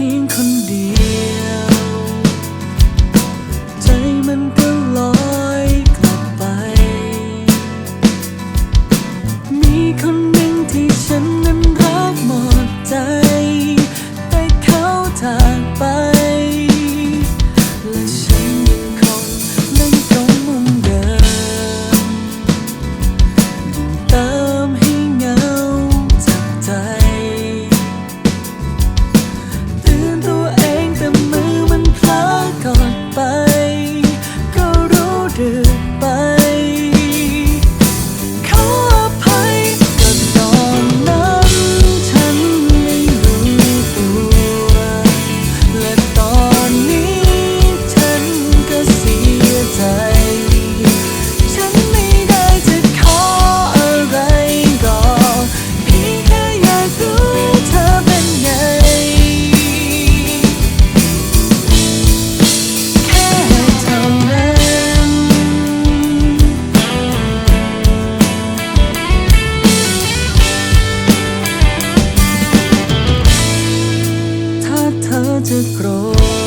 ทิ้คนเดียว จะโกรธ